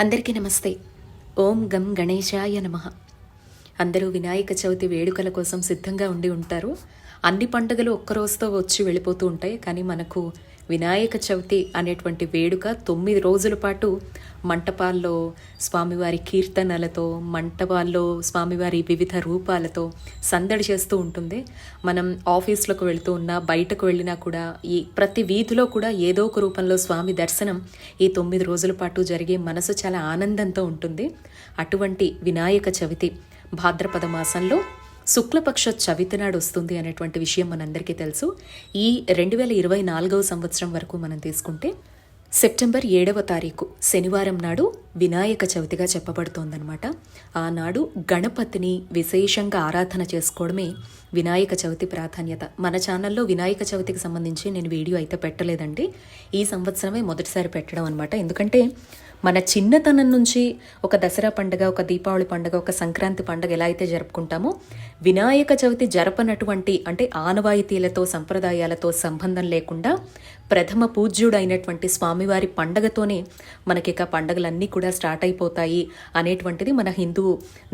అందరికీ నమస్తే. ఓం గం గణేశాయ నమ. అందరూ వినాయక చవితి వేడుకల కోసం సిద్ధంగా ఉండి ఉంటారు. అన్ని పండుగలు ఒక్క రోజుతో వచ్చి వెళ్ళిపోతూ ఉంటాయి. కానీ మనకు వినాయక చవితి అనేటువంటి వేడుక తొమ్మిది రోజుల పాటు మంటపాల్లో స్వామివారి కీర్తనలతో మంటపాల్లో స్వామివారి వివిధ రూపాలతో సందడి చేస్తూ ఉంటుంది. మనం ఆఫీస్లకు వెళుతూ ఉన్నా బయటకు వెళ్ళినా కూడా ఈ ప్రతి వీధిలో కూడా ఏదో ఒక రూపంలో స్వామి దర్శనం ఈ తొమ్మిది రోజుల పాటు జరిగే మనసు చాలా ఆనందంతో ఉంటుంది. అటువంటి వినాయక చవితి భాద్రపద మాసంలో శుక్లపక్ష చవితి నాడు వస్తుంది అనేటువంటి విషయం మనందరికీ తెలుసు. ఈ రెండు వేల ఇరవై నాలుగవ సంవత్సరం వరకు మనం తీసుకుంటే సెప్టెంబర్ ఏడవ తారీఖు శనివారం నాడు వినాయక చవితిగా చెప్పబడుతోందనమాట ఆనాడు గణపతిని విశేషంగా ఆరాధన చేసుకోవడమే వినాయక చవితి ప్రాధాన్యత. మన ఛానల్లో వినాయక చవితికి సంబంధించి నేను వీడియో అయితే పెట్టలేదండి. ఈ సంవత్సరమే మొదటిసారి పెట్టడం అనమాట ఎందుకంటే మన చిన్నతనం నుంచి ఒక దసరా పండుగ ఒక దీపావళి పండుగ ఒక సంక్రాంతి పండుగ ఎలా అయితే జరుపుకుంటామో వినాయక చవితి జరపనటువంటి అంటే ఆనవాయితీలతో సంప్రదాయాలతో సంబంధం లేకుండా ప్రథమ పూజ్యుడైనటువంటి స్వామివారి పండగతోనే మనకి ఇక పండగలన్నీ కూడా స్టార్ట్ అయిపోతాయి అనేటువంటిది మన హిందూ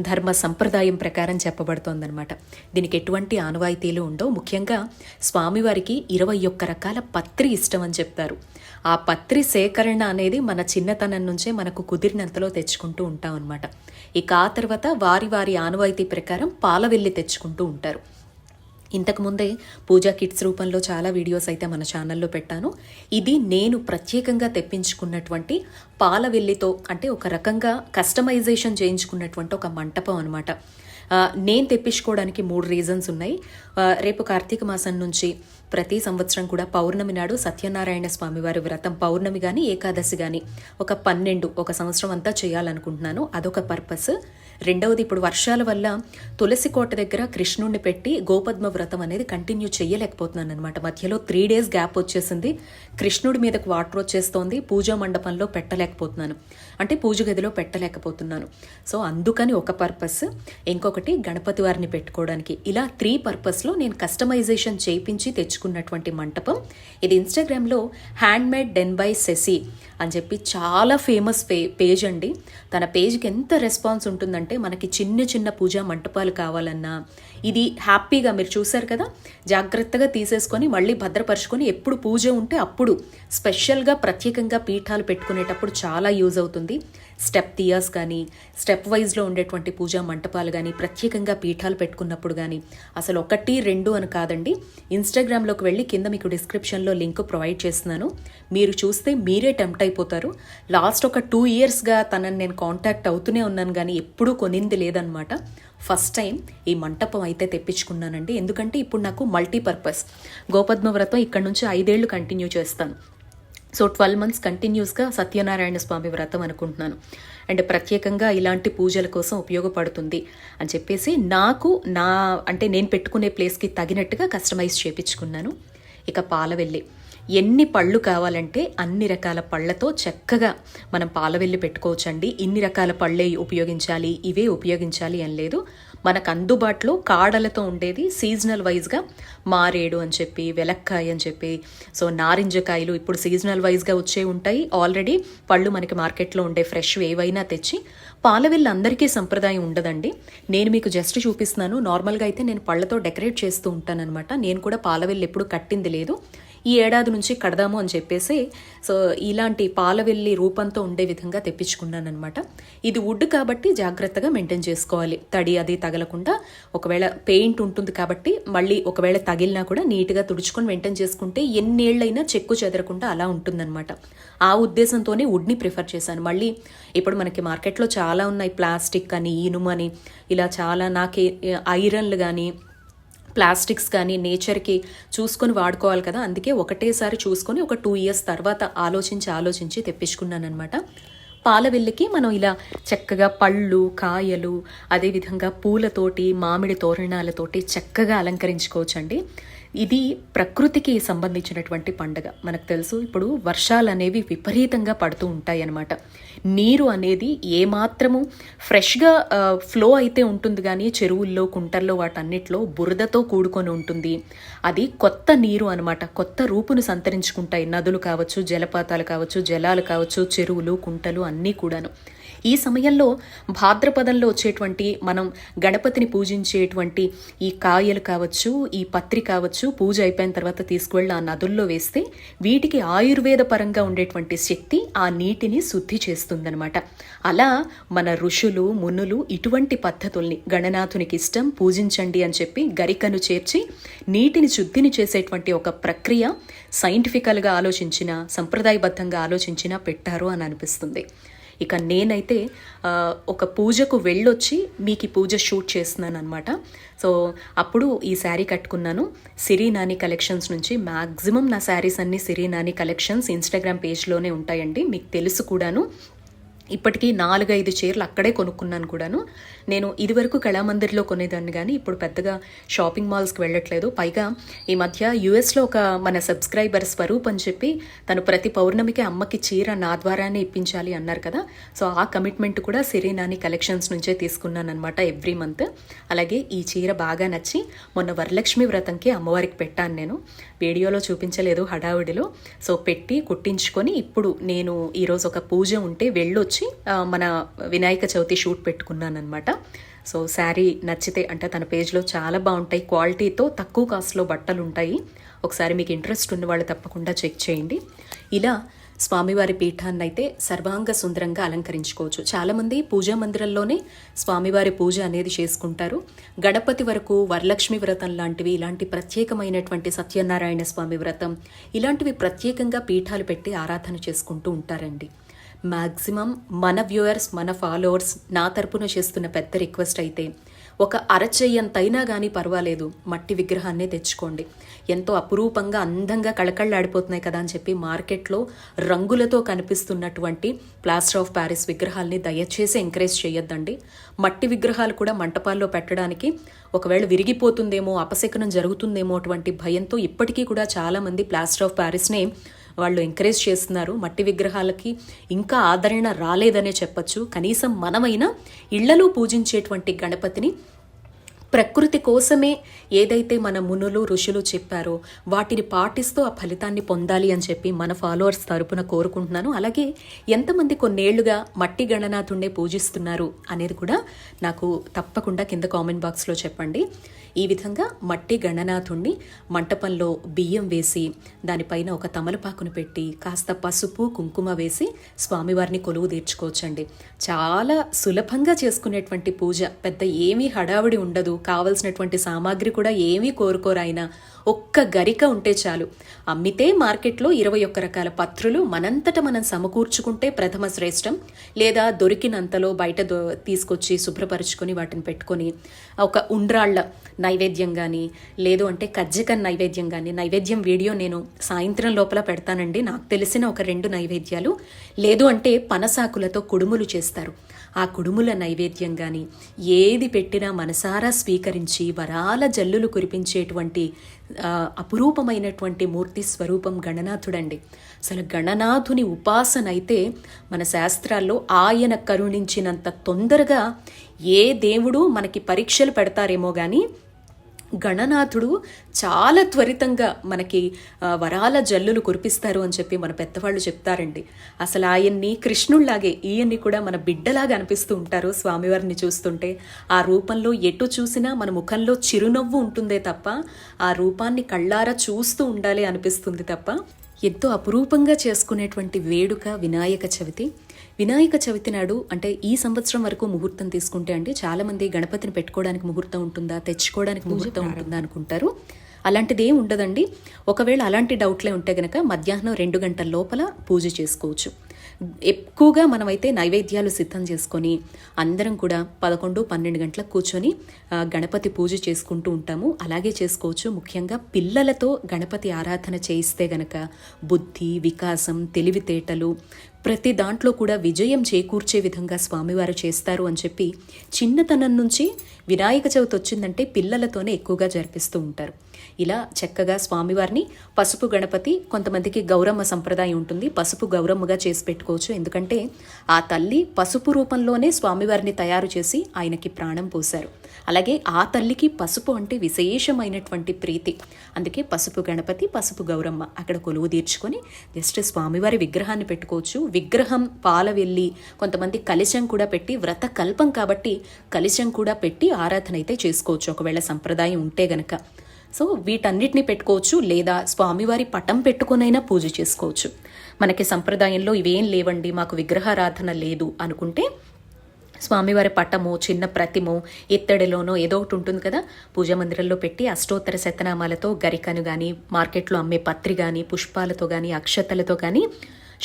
ధర్మ సంప్రదాయం ప్రకారం చెప్పబడుతోందనమాట దీనికి ఎటువంటి ఆనవాయితీలు ఉండవు ముఖ్యంగా స్వామివారికి ఇరవై ఒక్క రకాల పత్రి ఇష్టం అని చెప్తారు. ఆ పత్రి సేకరణ అనేది మన చిన్నతనం నుంచే మనకు కుదిరినంతలో తెచ్చుకుంటూ ఉంటాం అనమాట ఇక ఆ తర్వాత వారి వారి ఆనవాయితీ ప్రకారం పాలవెల్లి తెచ్చుకుంటూ ఉంటారు. ఇంతకుముందే పూజా కిట్స్ రూపంలో చాలా వీడియోస్ అయితే మన ఛానల్లో పెట్టాను. ఇది నేను ప్రత్యేకంగా తెప్పించుకున్నటువంటి పాలవెల్లితో అంటే ఒక రకంగా కస్టమైజేషన్ చేయించుకున్నటువంటి ఒక మంటపం అనమాట నేను తెప్పించుకోవడానికి మూడు రీజన్స్ ఉన్నాయి. రేపు కార్తీక మాసం నుంచి ప్రతి సంవత్సరం కూడా పౌర్ణమి నాడు సత్యనారాయణ స్వామి వారి వ్రతం పౌర్ణమి కానీ ఏకాదశి కానీ ఒక పన్నెండు ఒక సంవత్సరం అంతా చేయాలనుకుంటున్నాను. అదొక పర్పస్ రెండవది ఇప్పుడు వర్షాల వల్ల తులసి కోట దగ్గర కృష్ణుడిని పెట్టి గోపద్మ వ్రతం అనేది కంటిన్యూ చేయలేకపోతున్నాను అనమాట మధ్యలో త్రీ డేస్ గ్యాప్ వచ్చేసింది. కృష్ణుడి మీదకు వాటర్ వచ్చేస్తోంది. పూజా మండపంలో పెట్టలేకపోతున్నాను. అంటే పూజ గదిలో పెట్టలేకపోతున్నాను. సో అందుకని ఒక పర్పస్ ఇంకొకటి గణపతి వారిని పెట్టుకోవడానికి. ఇలా త్రీ పర్పస్లో నేను కస్టమైజేషన్ చేయించి తెచ్చుకున్నటువంటి మంటపం. ఇది ఇన్స్టాగ్రామ్లో హ్యాండ్మేడ్ డెన్ బై సెసి అని చెప్పి చాలా ఫేమస్ పే పేజ్ అండి. తన పేజ్కి ఎంత రెస్పాన్స్ ఉంటుందంటే మనకి చిన్న చిన్న పూజా మంటపాలు కావాలన్నా ఇది హ్యాపీగా మీరు చూశారు కదా జాగ్రత్తగా తీసేసుకొని మళ్ళీ భద్రపరుచుకొని ఎప్పుడు పూజ ఉంటే అప్పుడు స్పెషల్గా ప్రత్యేకంగా పీఠాలు పెట్టుకునేటప్పుడు చాలా యూజ్ అవుతుంది. స్టెప్ థియాస్ కానీ స్టెప్ వైజ్లో ఉండేటువంటి పూజా మంటపాలు కానీ ప్రత్యేకంగా పీఠాలు పెట్టుకున్నప్పుడు కానీ అసలు ఒకటి రెండు అని కాదండి. ఇన్స్టాగ్రామ్లోకి వెళ్ళి కింద మీకు డిస్క్రిప్షన్లో లింక్ ప్రొవైడ్ చేస్తున్నాను. మీరు చూస్తే మీరే టెంప్ట్ అయిపోతారు. లాస్ట్ ఒక టూ ఇయర్స్గా తనని నేను కాంటాక్ట్ అవుతూనే ఉన్నాను కానీ ఎప్పుడూ కొనింది లేదనమాట ఫస్ట్ టైం ఈ మంటపం అయితే తెప్పించుకున్నానండి. ఎందుకంటే ఇప్పుడు నాకు మల్టీపర్పస్. గోపద్మ వ్రతం ఇక్కడ నుంచి ఐదేళ్ళు కంటిన్యూ చేస్తాను. సో ట్వెల్వ్ మంత్స్ కంటిన్యూస్గా సత్యనారాయణ స్వామి వ్రతం అనుకుంటున్నాను. అండ్ ప్రత్యేకంగా ఇలాంటి పూజల కోసం ఉపయోగపడుతుంది అని చెప్పేసి నాకు నా అంటే నేను పెట్టుకునే ప్లేస్కి తగినట్టుగా కస్టమైజ్ చేపించుకున్నాను. ఇక పాలవెల్లి. ఎన్ని పళ్ళు కావాలంటే అన్ని రకాల పళ్ళతో చక్కగా మనం పాలవెల్లి పెట్టుకోవచ్చండి. ఇన్ని రకాల పళ్ళే ఉపయోగించాలి ఇవే ఉపయోగించాలి అని లేదు. మనకు అందుబాటులో కాడలతో ఉండేది సీజనల్ వైజ్గా మారేడు అని చెప్పి వెలక్కాయ అని చెప్పి సో నారింజకాయలు ఇప్పుడు సీజనల్ వైజ్గా వచ్చే ఉంటాయి. ఆల్రెడీ పళ్ళు మనకి మార్కెట్లో ఉండే ఫ్రెష్ ఏవైనా తెచ్చి పాలవిల్లు అందరికీ సంప్రదాయం ఉండదండి. నేను మీకు జస్ట్ చూపిస్తున్నాను. నార్మల్గా అయితే నేను పళ్ళతో డెకరేట్ చేస్తూ ఉంటానన్నమాట. నేను కూడా పాలవిల్లు ఎప్పుడు కట్టింది లేదు. ఈ ఏడాది నుంచి కడదాము అని చెప్పేసి సో ఇలాంటి పాలవెల్లి రూపంతో ఉండే విధంగా తెప్పించుకున్నాను అనమాట ఇది వుడ్ కాబట్టి జాగ్రత్తగా మెయింటైన్ చేసుకోవాలి. తడి అది తగలకుండా ఒకవేళ పెయింట్ ఉంటుంది కాబట్టి మళ్ళీ ఒకవేళ తగిలినా కూడా నీట్గా తుడుచుకొని మెయింటైన్ చేసుకుంటే ఎన్నేళ్ళైనా చెక్కు చెదరకుండా అలా ఉంటుందన్నమాట. ఆ ఉద్దేశంతోనే వుడ్ని ప్రిఫర్ చేశాను. మళ్ళీ ఇప్పుడు మనకి మార్కెట్లో చాలా ఉన్నాయి. ప్లాస్టిక్ అని ఇనుము అని ఇలా చాలా నాకే ఐరన్లు కానీ ప్లాస్టిక్స్ కానీ నేచర్కి చూసుకొని వాడుకోవాలి కదా అందుకే ఒకటేసారి చూసుకొని ఒక టూ ఇయర్స్ తర్వాత ఆలోచించి ఆలోచించి తెప్పించుకున్నాను అనమాట పాలవెల్లికి మనం ఇలా చక్కగా పళ్ళు కాయలు అదేవిధంగా పూలతోటి మామిడి తోరణాలతోటి చక్కగా అలంకరించుకోవచ్చు అండి ఇది ప్రకృతికి సంబంధించినటువంటి పండుగ. మనకు తెలుసు ఇప్పుడు వర్షాలు అనేవి విపరీతంగా పడుతూ ఉంటాయి అన్నమాట నీరు అనేది ఏమాత్రము ఫ్రెష్గా ఫ్లో అయితే ఉంటుంది కానీ చెరువుల్లో కుంటల్లో వాటన్నిటిలో బురదతో కూడుకొని ఉంటుంది. అది కొత్త నీరు అనమాట కొత్త రూపును సంతరించుకుంటాయి. నదులు కావచ్చు జలపాతాలు కావచ్చు జలాలు కావచ్చు చెరువులు కుంటలు అన్నీ కూడాను. ఈ సమయంలో భాద్రపదంలో వచ్చేటువంటి మనం గణపతిని పూజించేటువంటి ఈ కాయలు కావచ్చు ఈ పత్రి కావచ్చు పూజ అయిపోయిన తర్వాత తీసుకువెళ్ళి ఆ నదుల్లో వేస్తే వీటికి ఆయుర్వేద పరంగా ఉండేటువంటి శక్తి ఆ నీటిని శుద్ధి చేస్తుందనమాట అలా మన ఋషులు మునులు ఇటువంటి పద్ధతుల్ని గణనాథునికి ఇష్టం పూజించండి అని చెప్పి గరికను చేర్చి నీటిని శుద్ధిని చేసేటువంటి ఒక ప్రక్రియ సైంటిఫికల్గా ఆలోచించిన సంప్రదాయబద్ధంగా ఆలోచించినా పెట్టారు అని అనిపిస్తుంది. ఇక నేనైతే ఒక పూజకు వెళ్ళొచ్చి మీకు ఈ పూజ షూట్ చేస్తున్నాను అనమాట సో అప్పుడు ఈ శారీ కట్టుకున్నాను. సిరి నాని కలెక్షన్స్ నుంచి మ్యాక్సిమం నా శారీస్ అన్ని సిరి నాని కలెక్షన్స్ ఇన్స్టాగ్రామ్ పేజ్లోనే ఉంటాయండి. మీకు తెలుసు కూడాను. ఇప్పటికీ నాలుగైదు చీరలు అక్కడే కొనుక్కున్నాను కూడాను. నేను ఇదివరకు కళామందిర్లో కొనేదాన్ని కానీ ఇప్పుడు పెద్దగా షాపింగ్ మాల్స్కి వెళ్ళట్లేదు. పైగా ఈ మధ్య యుఎస్లో ఒక మన సబ్స్క్రైబర్ స్వరూప్ అని చెప్పి తను ప్రతి పౌర్ణమికి అమ్మకి చీర నా ద్వారానే ఇప్పించాలి అన్నారు కదా. సో ఆ కమిట్మెంట్ కూడా సిరీనాని కలెక్షన్స్ నుంచే తీసుకున్నానమాట ఎవ్రీ మంత్. అలాగే ఈ చీర బాగా నచ్చి మొన్న వరలక్ష్మి వ్రతంకి అమ్మవారికి పెట్టాను నేను. వీడియోలో చూపించలేదు హడావిడిలో. సో పెట్టి కుట్టించుకొని ఇప్పుడు నేను ఈరోజు ఒక పూజ ఉంటే వెళ్ళొచ్చి వచ్చి మన వినాయక చవితి షూట్ పెట్టుకున్నాను అనమాట సో శారీ నచ్చితే అంటే తన పేజ్లో చాలా బాగుంటాయి. క్వాలిటీతో తక్కువ కాస్ట్లో బట్టలు ఉంటాయి ఒకసారి మీకు ఇంట్రెస్ట్ ఉన్న వాళ్ళు తప్పకుండా చెక్ చేయండి. ఇలా స్వామివారి పీఠాన్ని అయితే సర్వాంగ సుందరంగా అలంకరించుకోవచ్చు. చాలామంది పూజా మందిరంలోనే స్వామివారి పూజ అనేది చేసుకుంటారు. గణపతి వరకు వరలక్ష్మి వ్రతం లాంటివి ఇలాంటి ప్రత్యేకమైనటువంటి సత్యనారాయణ స్వామి వ్రతం ఇలాంటివి ప్రత్యేకంగా పీఠాలు పెట్టి ఆరాధన చేసుకుంటూ ఉంటారండి. మ్యాక్సిమం మన వ్యూయర్స్ మన ఫాలోవర్స్ నా తరపున చేస్తున్న పెద్ద రిక్వెస్ట్ అయితే ఒక అరచెయ్యంతైనా కానీ పర్వాలేదు మట్టి విగ్రహాన్నే తెచ్చుకోండి. ఎంతో అపురూపంగా అందంగా కళకళ్ళాడిపోతున్నాయి కదా అని చెప్పి మార్కెట్లో రంగులతో కనిపిస్తున్నటువంటి ప్లాస్టర్ ఆఫ్ ప్యారిస్ విగ్రహాల్ని దయచేసి ఎంకరేజ్ చేయొద్దండి. మట్టి విగ్రహాలు కూడా మంటపాల్లో పెట్టడానికి ఒకవేళ విరిగిపోతుందేమో అపశకనం జరుగుతుందేమో అటువంటి భయంతో ఇప్పటికీ కూడా చాలామంది ప్లాస్టర్ ఆఫ్ ప్యారిస్నే వాళ్ళు ఎంకరేజ్ చేస్తున్నారు. మట్టి విగ్రహాలకి ఇంకా ఆదరణ రాలేదనే చెప్పచ్చు. కనీసం మనమైనా ఇళ్ళలో పూజించేటువంటి గణపతిని ప్రకృతి కోసమే ఏదైతే మన మునులు ఋషులు చెప్పారో వాటిని పాటిస్తూ ఆ ఫలితాన్ని పొందాలి అని చెప్పి మన ఫాలోవర్స్ తరపున కోరుకుంటున్నాను. అలాగే ఎంతమంది కొన్నేళ్ళుగా మట్టి గణనాథుండే పూజిస్తున్నారు అనేది కూడా నాకు తప్పకుండా కింద కామెంట్ బాక్స్లో చెప్పండి. ఈ విధంగా మట్టి గణనాథుణ్ణి మంటపంలో బియ్యం వేసి దానిపైన ఒక తమలపాకును పెట్టి కాస్త పసుపు కుంకుమ వేసి స్వామివారిని కొలువు తీర్చుకోవచ్చండి. చాలా సులభంగా చేసుకునేటువంటి పూజ. పెద్ద ఏమీ హడావిడి ఉండదు. కావలసినటువంటి సామాగ్రి కూడా ఏమీ కోరుకోరాయినా ఒక్క గరిక ఉంటే చాలు. అమ్మితే మార్కెట్లో ఇరవై ఒక్క రకాల పత్రులు మనంతట మనం సమకూర్చుకుంటే ప్రథమ శ్రేష్టం. లేదా దొరికినంతలో బయట దొ తీసుకొచ్చి శుభ్రపరుచుకొని వాటిని పెట్టుకొని ఒక ఉండ్రాళ్ళ నైవేద్యం కానీ లేదు అంటే కజ్జికం నైవేద్యం కానీ నైవేద్యం వీడియో నేను సాయంత్రం లోపల పెడతానండి. నాకు తెలిసిన ఒక రెండు నైవేద్యాలు. లేదు అంటే పనసాకులతో కుడుములు చేస్తారు. ఆ కుడుముల నైవేద్యం కానీ ఏది పెట్టినా మనసారా స్వీకరించి వరాల జల్లులు కురిపించేటువంటి అపురూపమైనటువంటి మూర్తి స్వరూపం గణనాథుడండి. అసలు గణనాథుని ఉపాసన అయితే మన శాస్త్రాల్లో ఆయన కరుణించినంత తొందరగా ఏ దేవుడు మనకి పరీక్షలు పెడతారేమో కానీ గణనాథుడు చాలా త్వరితంగా మనకి వరాల జల్లులు కురిపిస్తారు అని చెప్పి మన పెద్దవాళ్ళు చెప్తారండి. అసలు ఆయన్ని కృష్ణుళ్ళాగే ఈయన్ని కూడా మన బిడ్డలాగా అనిపిస్తూ ఉంటారు స్వామివారిని చూస్తుంటే. ఆ రూపంలో ఎటు చూసినా మన ముఖంలో చిరునవ్వు ఉంటుందే తప్ప ఆ రూపాన్ని కళ్ళారా చూస్తూ ఉండాలి అనిపిస్తుంది తప్ప ఎంతో అపురూపంగా చేసుకునేటువంటి వేడుక వినాయక చవితి. వినాయక చవితి నాడు అంటే ఈ సంవత్సరం వరకు ముహూర్తం తీసుకుంటే అండి చాలా మంది గణపతిని పెట్టుకోవడానికి ముహూర్తం ఉంటుందా తెచ్చుకోవడానికి ముహూర్తం ఉంటుందా అనుకుంటారు. అలాంటిది ఏం ఉండదండి. ఒకవేళ అలాంటి డౌట్లే ఉంటే గనక మధ్యాహ్నం రెండు గంటల లోపల పూజ చేసుకోవచ్చు. ఎక్కువగా మనమైతే నైవేద్యాలు సిద్ధం చేసుకొని అందరం కూడా పదకొండు పన్నెండు గంటలకు కూర్చొని గణపతి పూజ చేసుకుంటూ ఉంటాము. అలాగే చేసుకోవచ్చు. ముఖ్యంగా పిల్లలతో గణపతి ఆరాధన చేయిస్తే గనక బుద్ధి వికాసం తెలివితేటలు ప్రతి దాంట్లో కూడా విజయం చేకూర్చే విధంగా స్వామివారు చేస్తారు అని చెప్పి చిన్నతనం నుంచి వినాయక చవితి వచ్చిందంటే పిల్లలతోనే ఎక్కువగా జరిపిస్తూ ఉంటారు. ఇలా చక్కగా స్వామివారిని పసుపు గణపతి కొంతమందికి గౌరమ్మ సంప్రదాయం ఉంటుంది పసుపు గౌరమ్మగా చేసి పెట్టుకోవచ్చు. ఎందుకంటే ఆ తల్లి పసుపు రూపంలోనే స్వామివారిని తయారు చేసి ఆయనకి ప్రాణం పోశారు. అలాగే ఆ తల్లికి పసుపు అంటే విశేషమైనటువంటి ప్రీతి. అందుకే పసుపు గణపతి పసుపు గౌరమ్మ అక్కడ కొలువు తీర్చుకొని జస్ట్ స్వామివారి విగ్రహాన్ని పెట్టుకోవచ్చు. విగ్రహం పాల వెళ్ళి కొంతమంది కలిశం కూడా పెట్టి వ్రత కల్పం కాబట్టి కలిశం కూడా పెట్టి ఆరాధన అయితే చేసుకోవచ్చు. ఒకవేళ సంప్రదాయం ఉంటే గనక. సో వీటన్నిటిని పెట్టుకోవచ్చు లేదా స్వామివారి పటం పెట్టుకునైనా పూజ చేసుకోవచ్చు. మనకి సంప్రదాయంలో ఇవేం లేవండి మాకు విగ్రహారాధన లేదు అనుకుంటే స్వామివారి పటము చిన్న ప్రతిమో ఇత్తడిలోనో ఏదో ఒకటి ఉంటుంది కదా పూజా మందిరంలో పెట్టి అష్టోత్తర శతనామాలతో గరికను కానీ మార్కెట్లో అమ్మే పత్రి కానీ పుష్పాలతో కానీ అక్షతలతో కానీ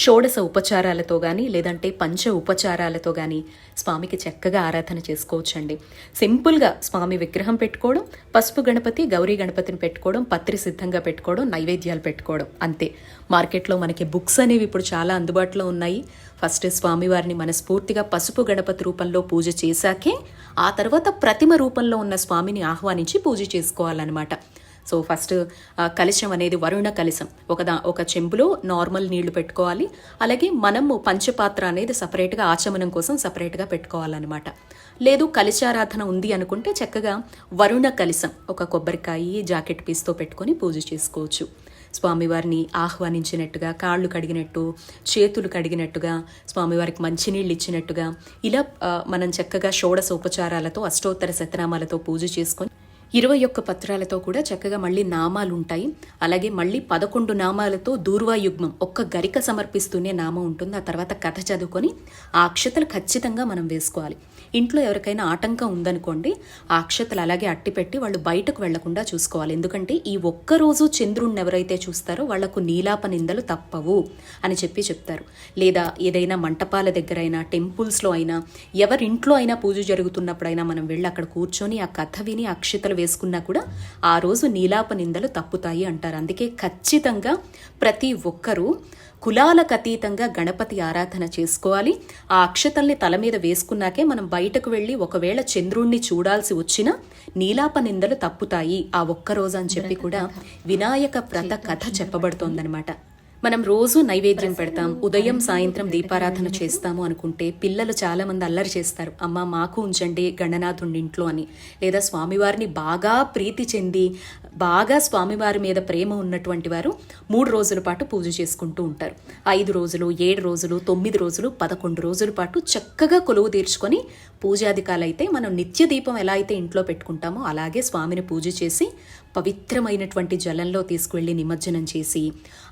షోడశ ఉపచారాలతో కానీ లేదంటే పంచ ఉపచారాలతో కానీ స్వామికి చక్కగా ఆరాధన చేసుకోవచ్చండి. సింపుల్గా స్వామి విగ్రహం పెట్టుకోవడం పసుపు గణపతి గౌరీ గణపతిని పెట్టుకోవడం పత్రి సిద్ధంగా పెట్టుకోవడం నైవేద్యాలు పెట్టుకోవడం అంతే. మార్కెట్లో మనకి బుక్స్ అనేవి ఇప్పుడు చాలా అందుబాటులో ఉన్నాయి. ఫస్ట్ స్వామివారిని మనస్ఫూర్తిగా పసుపు గణపతి రూపంలో పూజ చేశాకే ఆ తర్వాత ప్రతిమ రూపంలో ఉన్న స్వామిని ఆహ్వానించి పూజ చేసుకోవాలన్నమాట. సో ఫస్ట్ కలిశం కలశం అనేది వరుణ కలశం ఒకదా ఒక చెంబులో నార్మల్ నీళ్ళు పెట్టుకోవాలి. అలాగే మనము పంచపాత్ర అనేది సపరేట్గా ఆచమనం కోసం సపరేట్గా పెట్టుకోవాలన్నమాట. లేదు కలిశారాధన ఉంది అనుకుంటే చక్కగా వరుణ కలశం ఒక కొబ్బరికాయ జాకెట్ పీస్తో పెట్టుకొని పూజ చేసుకోవచ్చు. స్వామివారిని ఆహ్వానించినట్టుగా కాళ్ళు కడిగినట్టు చేతులు కడిగినట్టుగా స్వామివారికి మంచినీళ్ళు ఇచ్చినట్టుగా ఇలా మనం చక్కగా షోడశ ఉపచారాలతో అష్టోత్తర శతనామాలతో పూజ చేసుకొని ఇరవై ఒక్క పత్రాలతో కూడా చక్కగా మళ్ళీ నామాలు ఉంటాయి అలాగే మళ్ళీ పదకొండు నామాలతో దూర్వాయుగ్మం ఒక్క గరిక సమర్పిస్తూనే నామం ఉంటుంది. ఆ తర్వాత కథ చదువుకొని ఆ అక్షతలు ఖచ్చితంగా మనం వేసుకోవాలి. ఇంట్లో ఎవరికైనా ఆటంకం ఉందనుకోండి ఆ అక్షతలు అలాగే అట్టిపెట్టి వాళ్ళు బయటకు వెళ్ళకుండా చూసుకోవాలి. ఎందుకంటే ఈ ఒక్క రోజు చంద్రుణ్ణి ఎవరైతే చూస్తారో వాళ్ళకు నీలాప నిందలు తప్పవు అని చెప్పి చెప్తారు. లేదా ఏదైనా మంటపాల దగ్గర అయినా టెంపుల్స్లో అయినా ఎవరింట్లో అయినా పూజ జరుగుతున్నప్పుడైనా మనం వెళ్ళి అక్కడ కూర్చొని ఆ కథ విని అక్షతలు వేసుకున్నా కూడా ఆ రోజు నీలాప నిందలు తప్పుతాయి అంటారు. అందుకే ఖచ్చితంగా ప్రతి ఒక్కరూ కులాలకు అతీతంగా గణపతి ఆరాధన చేసుకోవాలి. ఆ అక్షతల్ని తల మీద వేసుకున్నాకే మనం బయటకు వెళ్ళి ఒకవేళ చంద్రుణ్ణి చూడాల్సి వచ్చినా నీలాప నిందలు తప్పుతాయి. ఆ ఒక్క రోజు అని చెప్పి కూడా వినాయక ప్రత కథ చెప్పబడుతోందనమాట మనం రోజు నైవేద్యం పెడతాం ఉదయం సాయంత్రం దీపారాధన చేస్తాము అనుకుంటే పిల్లలు చాలా మంది అల్లరి చేస్తారు. అమ్మ మాకు ఉంచండి గణనాథుడి ఇంట్లో అని. లేదా స్వామివారిని బాగా ప్రీతి చెంది బాగా స్వామివారి మీద ప్రేమ ఉన్నటువంటి వారు మూడు రోజుల పాటు పూజ చేసుకుంటూ ఉంటారు. ఐదు రోజులు ఏడు రోజులు తొమ్మిది రోజులు పదకొండు రోజుల పాటు చక్కగా కొలువు తీర్చుకొని పూజాధికాలైతే మనం నిత్య దీపం ఎలా అయితే ఇంట్లో పెట్టుకుంటామో అలాగే స్వామిని పూజ చేసి పవిత్రమైనటువంటి జలంలో తీసుకువెళ్ళి నిమజ్జనం చేసి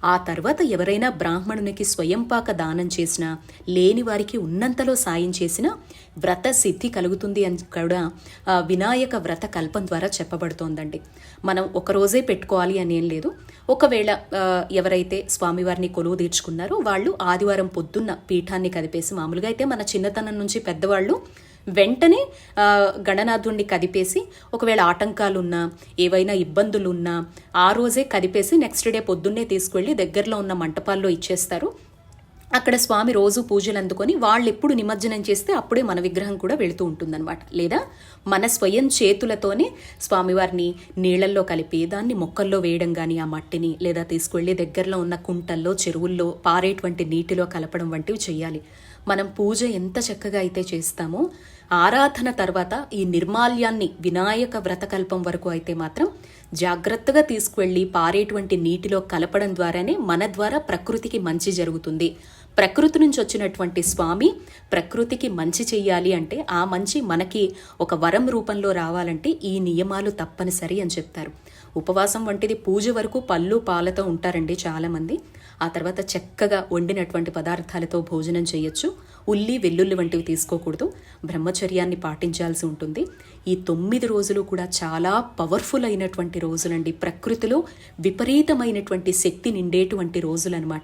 ఆ తర్వాత ఎవరైనా బ్రాహ్మణునికి స్వయంపాక దానం చేసినా లేని వారికి ఉన్నంతలో సాయం చేసినా వ్రత సిద్ధి కలుగుతుంది అని కూడా వినాయక వ్రత కల్పం ద్వారా చెప్పబడుతోందండి. మనం ఒక రోజే పెట్టుకోవాలి అని ఏం లేదు. ఒకవేళ ఎవరైతే స్వామివారిని కొలువు తీర్చుకున్నారో వాళ్ళు ఆదివారం పొద్దున్న పీఠాన్ని కదిపేసి మామూలుగా అయితే మన చిన్నతనం నుంచి పెద్దవాళ్ళు వెంటనే గణనాథుణ్ణి కదిపేసి ఒకవేళ ఆటంకాలున్నా ఏవైనా ఇబ్బందులున్నా ఆ రోజే కదిపేసి నెక్స్ట్ డే పొద్దున్నే తీసుకెళ్ళి దగ్గరలో ఉన్న మంటపాల్లో ఇచ్చేస్తారు. అక్కడ స్వామి రోజు పూజలు అందుకొని వాళ్ళు ఎప్పుడు నిమజ్జనం చేస్తే అప్పుడే మన విగ్రహం కూడా వెళుతూ ఉంటుందన్నమాట. లేదా మన స్వయం చేతులతోనే స్వామివారిని నీళ్ళల్లో కలిపి దాన్ని మొక్కల్లో వేయడం కానీ ఆ మట్టిని లేదా తీసుకెళ్ళి దగ్గరలో ఉన్న కుంటల్లో చెరువుల్లో పారేటువంటి నీటిలో కలపడం వంటివి చేయాలి. మనం పూజ ఎంత చక్కగా అయితే చేస్తామో ఆరాధన తర్వాత ఈ నిర్మాల్యాన్ని వినాయక వ్రతకల్పం వరకు అయితే మాత్రం జాగ్రత్తగా తీసుకువెళ్ళి పారేటువంటి నీటిలో కలపడం ద్వారానే మన ద్వారా ప్రకృతికి మంచి జరుగుతుంది. ప్రకృతి నుంచి వచ్చినటువంటి స్వామి ప్రకృతికి మంచి చెయ్యాలి అంటే ఆ మంచి మనకి ఒక వరం రూపంలో రావాలంటే ఈ నియమాలు తప్పనిసరి అని చెప్తారు. ఉపవాసం వంటిది పూజ వరకు పళ్ళు పాలతో ఉంటారండి చాలామంది. ఆ తర్వాత చక్కగా వండినటువంటి పదార్థాలతో భోజనం చేయొచ్చు. ఉల్లి వెల్లుల్లి వంటివి తీసుకోకూడదు. బ్రహ్మచర్యాన్ని పాటించాల్సి ఉంటుంది. ఈ తొమ్మిది రోజులు కూడా చాలా పవర్ఫుల్ అయినటువంటి రోజులండి. ప్రకృతిలో విపరీతమైనటువంటి శక్తి నిండేటువంటి రోజులనమాట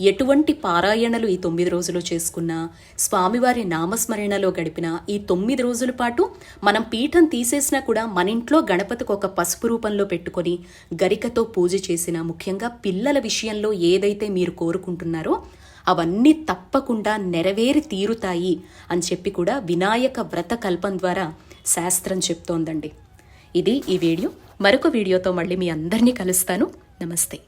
ఎటువంటి పారాయణలు ఈ తొమ్మిది రోజులు చేసుకున్నా స్వామివారి నామస్మరణలో గడిపిన ఈ తొమ్మిది రోజుల పాటు మనం పీఠం తీసేసినా కూడా మన ఇంట్లో గణపతికి ఒక పసుపు రూపంలో పెట్టుకొని గరికతో పూజ చేసిన ముఖ్యంగా పిల్లల విషయంలో ఏదైతే మీరు కోరుకుంటున్నారో అవన్నీ తప్పకుండా నెరవేరి తీరుతాయి అని చెప్పి కూడా వినాయక వ్రత కల్పం ద్వారా శాస్త్రం చెప్తోందండి. ఇది ఈ వీడియో. మరొక వీడియోతో మళ్ళీ మీ అందరినీ కలుస్తాను. నమస్తే.